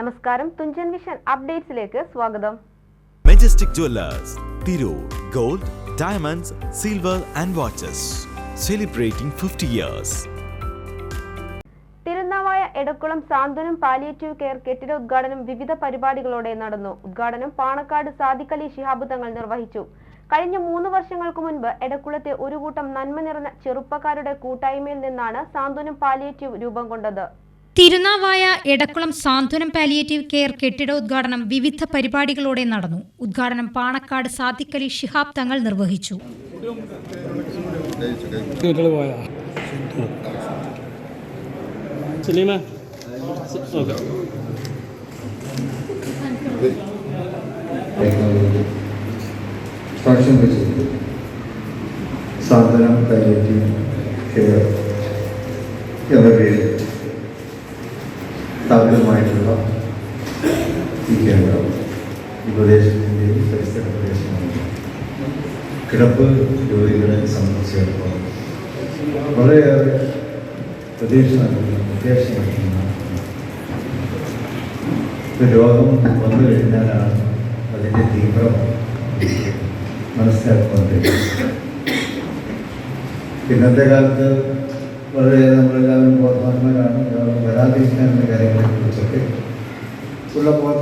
നമസ്കാരം. തുഞ്ചൻ വിഷൻ അപ്ഡേറ്റ്സിലേക്ക് സ്വാഗതം. Majestic Jewellers Tirur gold diamonds silver and watches celebrating fifty years Tirunavaya Edakkulam Santhwanam palliative care കെട്ടിട ഉദ്ഘാടനം വിവിധ പരിപാടികളോടെ നടന്നു. ഉദ്ഘാടനം പാണക്കാട് സാദിഖലി ശിഹാബ് തങ്ങൾ നിർവഹിച്ചു. കഴിഞ്ഞ മൂന്ന് വർഷങ്ങൾക്ക് മുൻപ് എടക്കുളത്തെ ഒരു കൂട്ടം നന്മ നിറഞ്ഞ ചെറുപ്പക്കാരുടെ കൂട്ടായ്മയിൽ നിന്നാണ് സാന്ത്വനം പാലിയേറ്റീവ് രൂപം കൊണ്ടത്. തിരുനാവായ എടക്കുളം സാന്ത്വനം പാലിയേറ്റീവ് കെയർ കെട്ടിട ഉദ്ഘാടനം വിവിധ പരിപാടികളോടെ നടന്നു. ഉദ്ഘാടനം പാണക്കാട് സാദിഖലി ഷിഹാബ് ശിഹാബ് തങ്ങൾ നിർവഹിച്ചു. സാന്ത്വനം പാലിയേറ്റീവ് കെയർ എന്ന പേരിൽ സ്ഥാപിതമായിട്ടുള്ള ഈ കേന്ദ്രം ഈ പ്രദേശത്തിന്റെയും പരിസ്ഥിതി പ്രദേശമാണ്. കിടപ്പ് രോഗികളെ സംബന്ധിച്ചിടത്തോളം വളരെയേറെ പ്രതീക്ഷ നൽകുന്ന പ്രത്യാശ നൽകുന്ന രോഗം വന്നു കഴിഞ്ഞാലാണ് അതിന്റെ തീവ്രം മനസ്സിലാക്കുന്നത്. ഇന്നത്തെ കാലത്ത് വളരെ നമ്മളെല്ലാവരും உள்ளே போக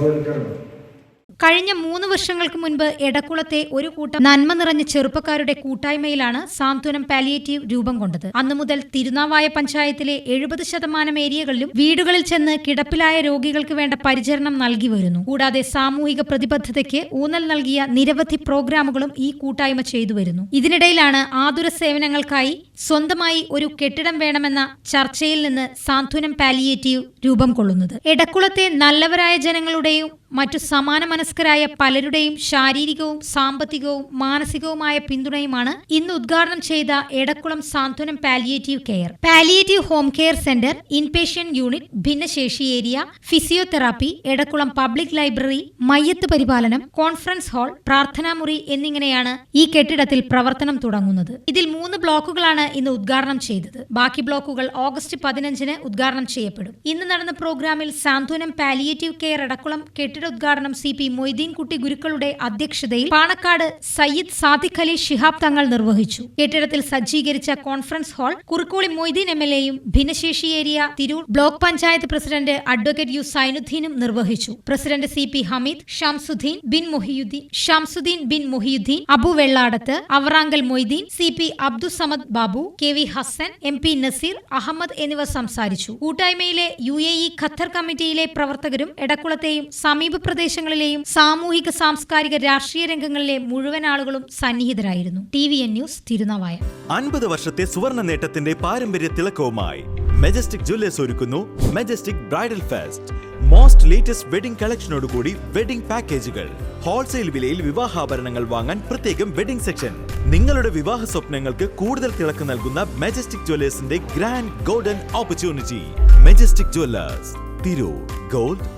വർഷങ്ങൾക്ക് മുൻപ് എടക്കുളത്തെ ഒരു കൂട്ടം നന്മ നിറഞ്ഞ ചെറുപ്പക്കാരുടെ കൂട്ടായ്മയിലാണ് സാന്ത്വനം പാലിയേറ്റീവ് രൂപം കൊണ്ടത്. അന്നു മുതൽ തിരുനാവായ പഞ്ചായത്തിലെ എഴുപത് ശതമാനം ഏരിയകളിലും വീടുകളിൽ ചെന്ന് കിടപ്പിലായ രോഗികൾക്ക് വേണ്ട പരിചരണം നൽകി വരുന്നു. കൂടാതെ സാമൂഹിക പ്രതിബദ്ധതയ്ക്ക് ഊന്നൽ നൽകിയ നിരവധി പ്രോഗ്രാമുകളും ഈ കൂട്ടായ്മ ചെയ്തു വരുന്നു. ഇതിനിടയിലാണ് ആതുര സേവനങ്ങൾക്കായി സ്വന്തമായി ഒരു കെട്ടിടം വേണമെന്ന ചർച്ചയിൽ നിന്ന് സാന്ത്വനം പാലിയേറ്റീവ് രൂപം കൊള്ളുന്നത്. എടക്കുളത്തെ നല്ലവരായ ജനങ്ങളുടെയും മറ്റു സമാന മനസ്കരായ പലരുടെയും ശാരീരികവും സാമ്പത്തികവും മാനസികവുമായ പിന്തുണയുമാണ് ഇന്ന് ഉദ്ഘാടനം ചെയ്ത Edakkulam Santhwanam palliative care. Palliative home care centre inpatient unit ഭിന്നശേഷി area physiotherapy Edakkulam public library മയ്യത്ത് പരിപാലനം കോൺഫറൻസ് ഹാൾ പ്രാർത്ഥനാമുറി എന്നിങ്ങനെയാണ് ഈ കെട്ടിടത്തിൽ പ്രവർത്തനം തുടങ്ങുന്നത്. ഇതിൽ മൂന്ന് ബ്ലോക്കുകളാണ് ഇന്ന് ഉദ്ഘാടനം ചെയ്തത്. ബാക്കി ബ്ലോക്കുകൾ ഓഗസ്റ്റ് പതിനഞ്ചിന് ഉദ്ഘാടനം ചെയ്യപ്പെടും. ഇന്ന് നടന്ന പ്രോഗ്രാമിൽ സാന്ത്വനം പാലിയേറ്റീവ് കെയർ എടക്കുളം കെട്ടിട ഉദ്ഘാടനം സി പി മൊയ്തീൻകുട്ടി ഗുരുക്കളുടെ അധ്യക്ഷതയിൽ പാണക്കാട് സയ്യിദ് സാദിഖ് അലി ശിഹാബ് തങ്ങൾ നിർവഹിച്ചു. കെട്ടിടത്തിൽ സജ്ജീകരിച്ച conference hall Kurukkoli Moideen M L എയും ഭിന്നശേഷി area Tirur block panchayat president advocate U സൈനുദ്ദീനും നിർവഹിച്ചു. President C P Hameed Shamsuddin bin Mohiyuddin Shamsuddin bin Mohiyuddin Abu Velladath Avarankal Moideen C P Abdussamad Babu K V Hassan M P Naseer Ahammed എന്നിവർ സംസാരിച്ചു. കൂട്ടായ്മയിലെ U A E Qatar കമ്മിറ്റിയിലെ പ്രവർത്തകരും എടക്കുളത്തെയും സമീപ പ്രദേശങ്ങളിലെയും സാമൂഹിക സാംസ്കാരിക രാഷ്ട്രീയ രംഗങ്ങളിലെ മുഴുവൻ ആളുകളും സന്നിഹിതരായിരുന്നു. T V N news Tirunavaya. അൻപത് വർഷത്തെ സുവർണ നേട്ടത്തിന്റെ പാരമ്പര്യ തിളക്കവുമായി മെജസ്റ്റിക് ജ്വല്ലേഴ്സ് ഒരുക്കുന്നു Majestic bridal fest. Most latest wedding കളക്ഷനോടുകൂടി wedding പാക്കേജുകൾ ഹോൾസെയിൽ വിലയിൽ വിവാഹാഭരണങ്ങൾ വാങ്ങാൻ പ്രത്യേകം വെഡിംഗ് സെക്ഷൻ നിങ്ങളുടെ വിവാഹ സ്വപ്നങ്ങൾക്ക് കൂടുതൽ തിളക്ക് നൽകുന്ന majestic ജ്വല്ലേഴ്സിന്റെ grand golden opportunity majestic jewellers Tirur. Gold